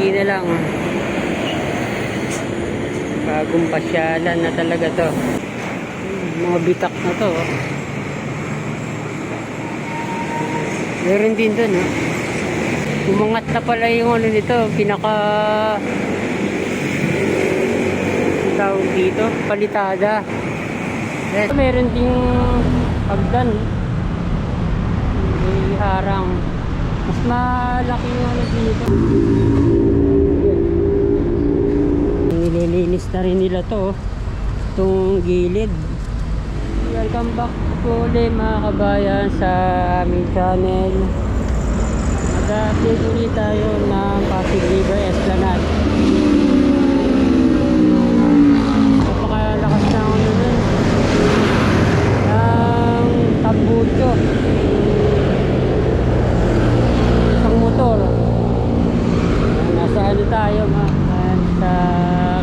Konti na lang. Bagong pasyalan na talaga to. Mga bitak na to. oh. Meron din dun, oh. Umangat na pala yung ano nito, pinaka tawag dito, palitada. Meron ding pagdan. May harang. Mas malaki yung ano dito. Nililinis na rin nila to. oh. Itong gilid. Welcome back po ulit mga kabayan sa aming channel. Mag-update ulit tayo ng Pasig River Esplanade. Napakalakas na ano dun. Ng tambucho. Ano tayo ma? Ayan, sa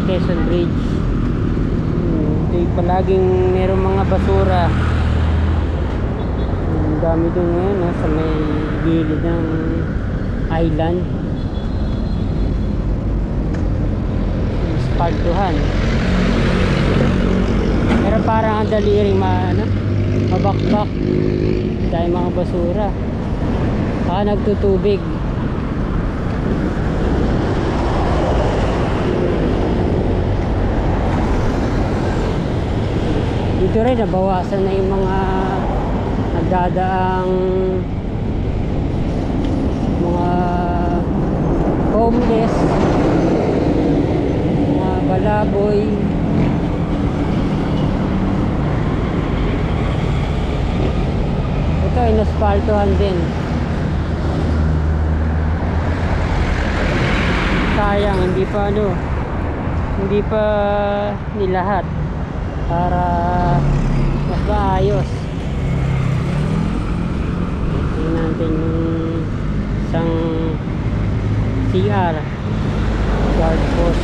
Quezon Bridge. Hmm, Ito palaging merong mga basura. Ang dami doon ngayon no, sa may gilid ng island. Espaltuhan. Pero parang ang dali rin ma, ano, mabakbak. Dahil mga basura. Baka nagtutubig. Dito rin nabawasan na yung mga nagdadaang mga homeless mga balaboy. Ito inaspaltuhan din. Sayang hindi pa ano hindi pa nilahat para mas maayos tingnan natin yung isang CR guard post.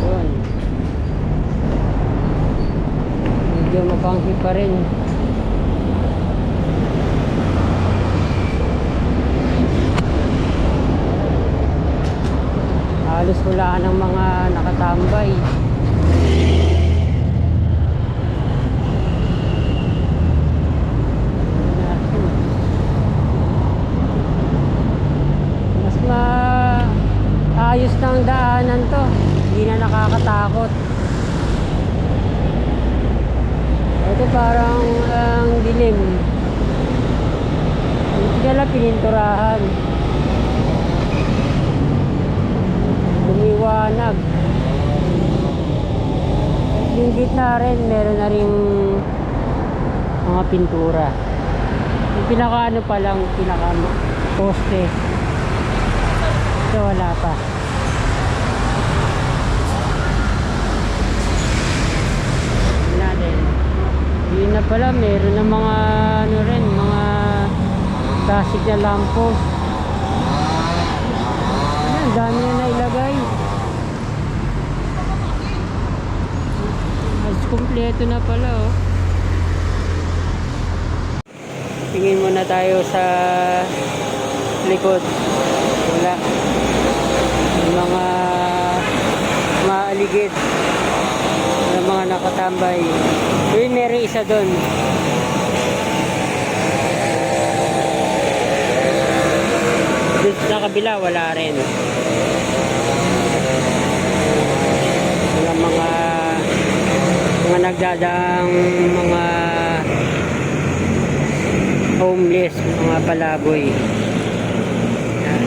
Yun. Medyo mabanghi pa rin. Halos wala ng mga nakatambay mas ma ayos ng daanan to. Hindi na nakakatakot. Ito parang ang dilim. Hindi nila pininturahan. Lumiwanag yung gitna rin meron na rin mga pintura. Yung pinaka ano pa lang pinaka poste ito wala pa Tingnan natin yun na pala meron na mga ano rin mga classic na lampos Ayan, dami na nailagay. Mas kumpleto na pala oh. Tingin muna tayo sa likod. Wala. Yung mga maaligid. Yung mga nakatambay yun meron isa doon doon sa kabila wala rin wala mga mga nagdadaang mga homeless, mga palaboy. Yan.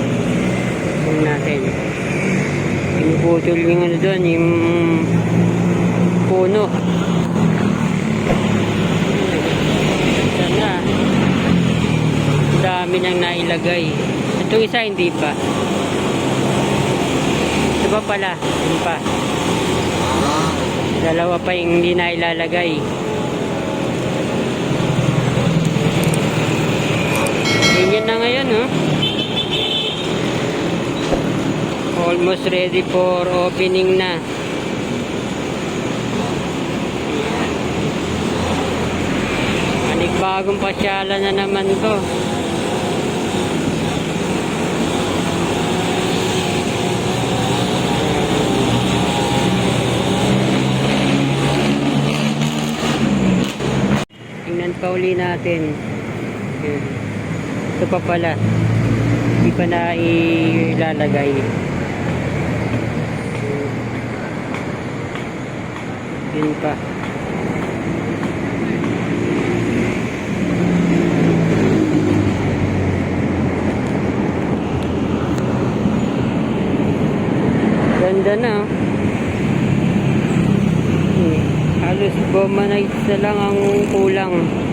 Tingnan natin. Pinuputol yung ano doon, yung puno. Yan na. Ang dami nang nailagay. Itong isa hindi pa. Ito pa pala? Yun pa. Dalawa pa yung hindi na ilalagay. Ganyan na ngayon, oh. Almost ready for opening na. Manigbagong pasyalan na naman to. Uli natin. Ito pa pala. Hindi pa na ilalagay. Yun pa. Ganda na. Halos goma na lang ang kulang.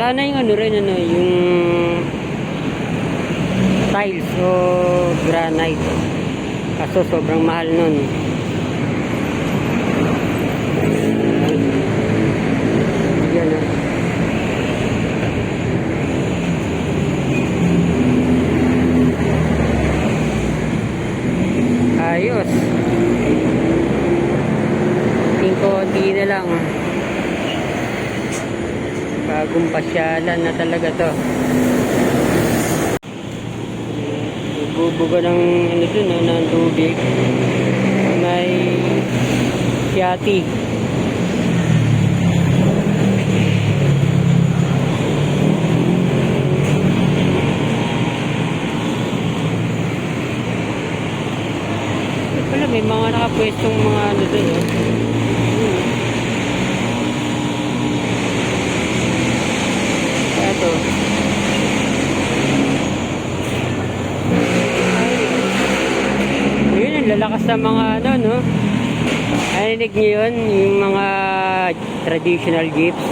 Sana yung ano rin, ano, yung tiles o granite. Kaso sobrang mahal nun. Ah. Ayos. Tingin ko konti na lang. Bagong pasyalan na talaga to. Bubuga ng ano dun, no, ng tubig. May siyati. Wala, may mga nakapwestong mga ano dun, no? Hmm. Kaya to. Yun, ng mga ano, no? Narinig niyo yun, yung mga traditional jeeps.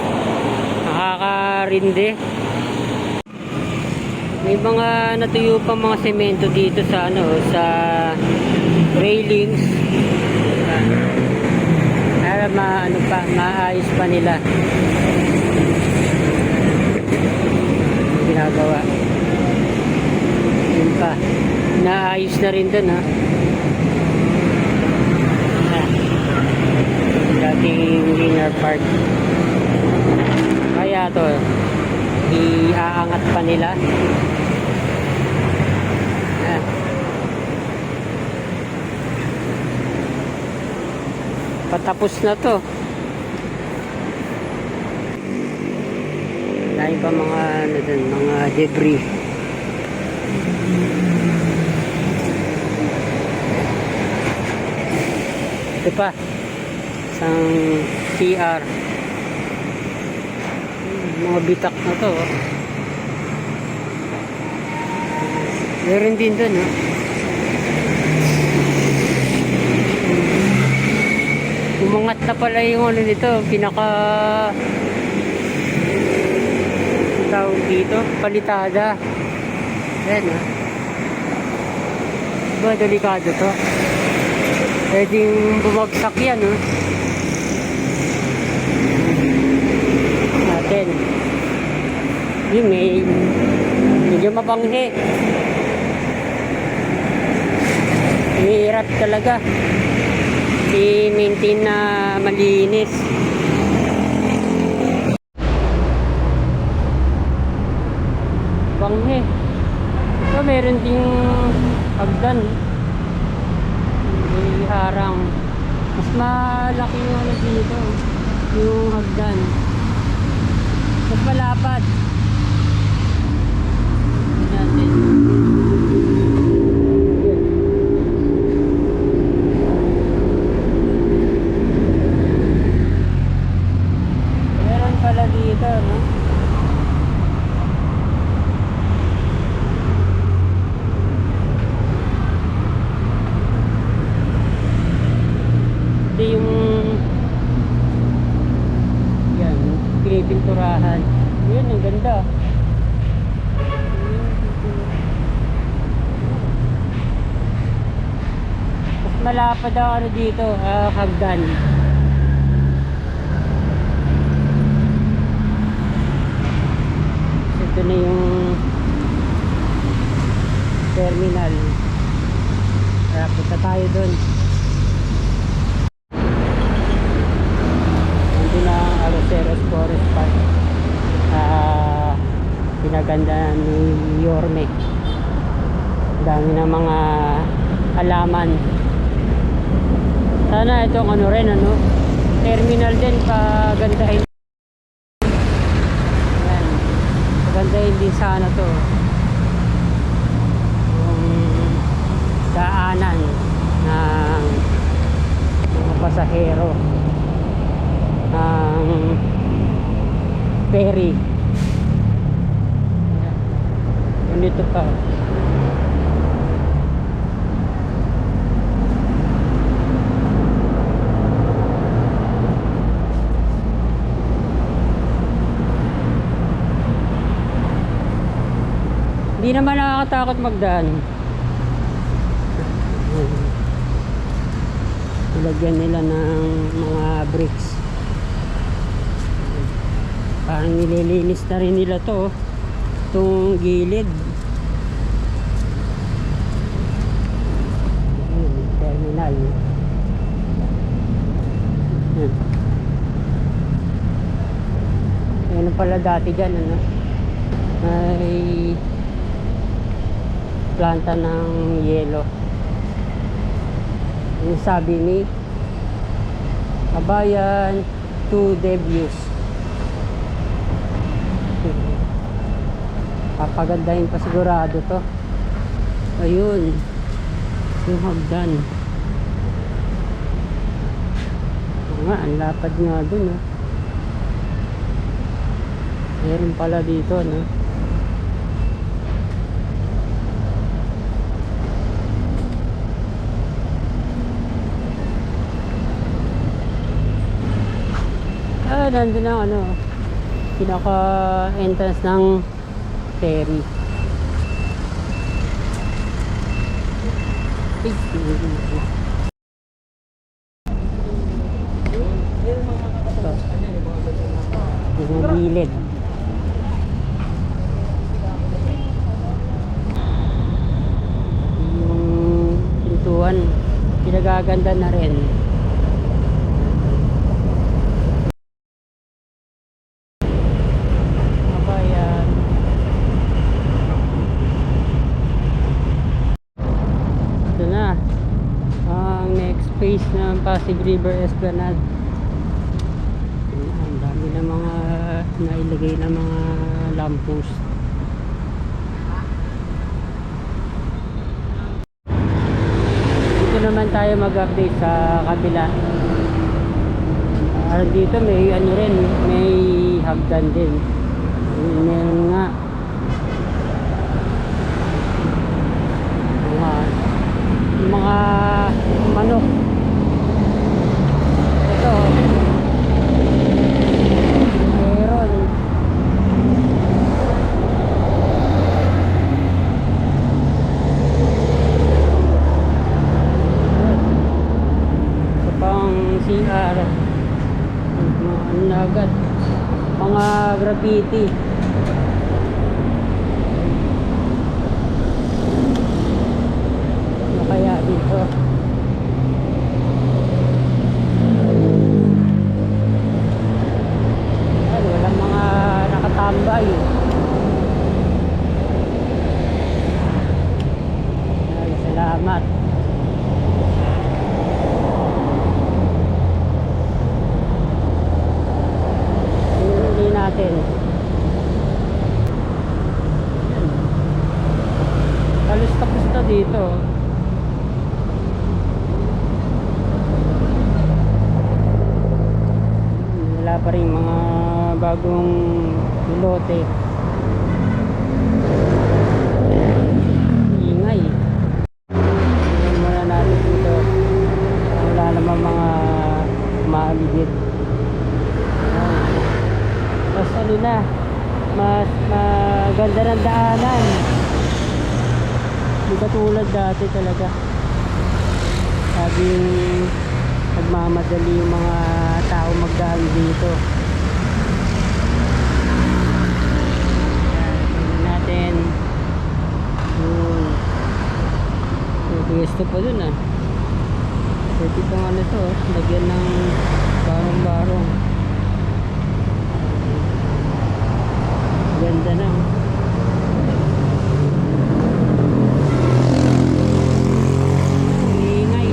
Nakakarindi. May mga natuyo pa mga semento dito sa ano, sa railings. Para ma, ano pa, maayos pa nila. Ginagawa. Yun pa. Naayos na rin dun, ha? Dating linear park. Kaya to, iaangat pa nila. Ah. Patapos na to. Dahil pa mga ano dun, mga debris. Ito pa. Isang CR. Mga bitak na to. oh. Meron din dun, oh. Umangat na pala yung ano nito, pinaka tawag dito, palitada. Ayan ah. Diba, delikado to. Pwedeng bumagsak yan, oh. Natin. Yun, may medyo mapanghi. Mahirap talaga. I-maintain na malinis. Banghe. Ito meron ding hagdan. May harang. Mas malaki yung ano dito. Yung hagdan. Mas malapad. Ito yung yan, pinipinturahan. Yun, ang ganda. Mas malapad ang ano dito, ah, hagdan. Ito na yung terminal. Kaya punta tayo doon. Nandun na ang Aroseros Forest Park. Ah, pinaganda ni Yorme. Dami ng mga halaman. Sana itong ano rin ano, terminal din pagandahin. sana to. Yung daanan ng mga pasahero ng ferry. Ganito pa. Hindi naman nakakatakot magdaan. Ilagyan nila ng mga bricks. Parang nililinis na rin nila to. oh. Itong gilid. Terminal. Yan pala dati dyan, ano? May planta ng yelo. Yung sabi ni Kabayan to debuts. Papagandahin pa sigurado to. Ayun. Yung hagdan. Nga, ang lapad nga dun. Oh. Meron pala dito, no? Ah, nandun ang ano, pinaka entrance ng ferry. Gilid. Yung pintuan, pinagaganda na rin. Kabayan. Ito na. Ang next phase ng Pasig River Esplanade. Ang dami na mga nailagay na mga lamppost. Dito naman tayo mag-update sa kabila. Ah, dito may ano rin, may hagdan din. Meron nga. Mga, mga manok. Ito. Meron. Ito pang CR. Mga ano na agad. Mga graffiti. Ano kaya dito? Ay, walang mga nakatambay. Ay, salamat. Pinuli natin. Yan. Halos tapos na dito. Wala pa rin mga bagong lote. Ingay. Tingnan muna natin dito. Wala naman mga maaligid. Mas ano na, mas maganda ng daanan. Hindi katulad dati talaga. Sabing nagmamadali yung mga tao magdaan dito. Ayan, tingnan natin. Yun. May pwesto pa dun ah. Pwede pang ano to, oh, lagyan ng barong-barong. Ganda na. oh. Ang Ingay.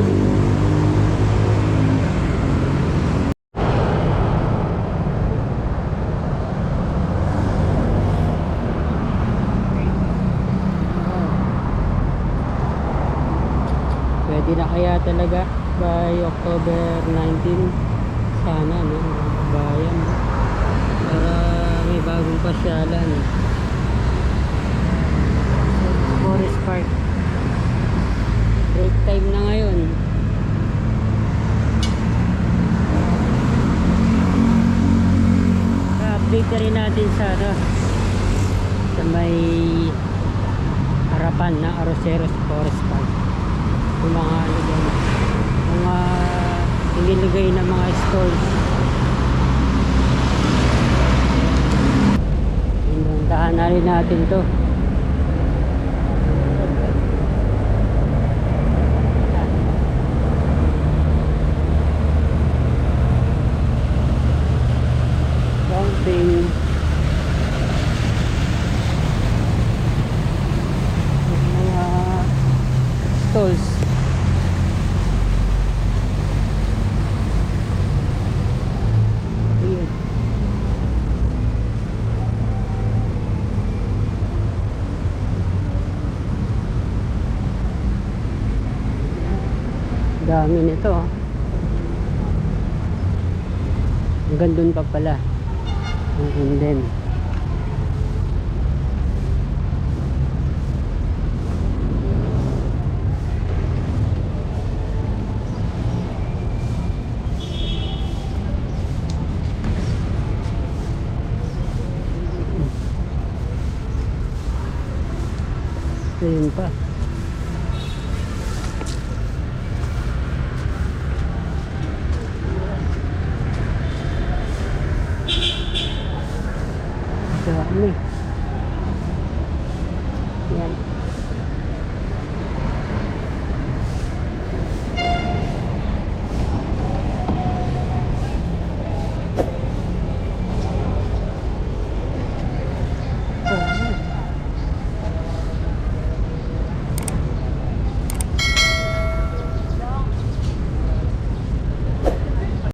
Pwede na kaya talaga by October 19. Sana, no? Bayan. Para may bagong pasyalan. Forest Park. Break time na ngayon. update na rin natin sa ano, sa may harapan na Aroseros Forest Park yung mga ano mga inilagay na mga stalls rin natin to something mga stalls Ayun. Dami nito ah. hanggang dun pa pala hanggang din Ayun pa.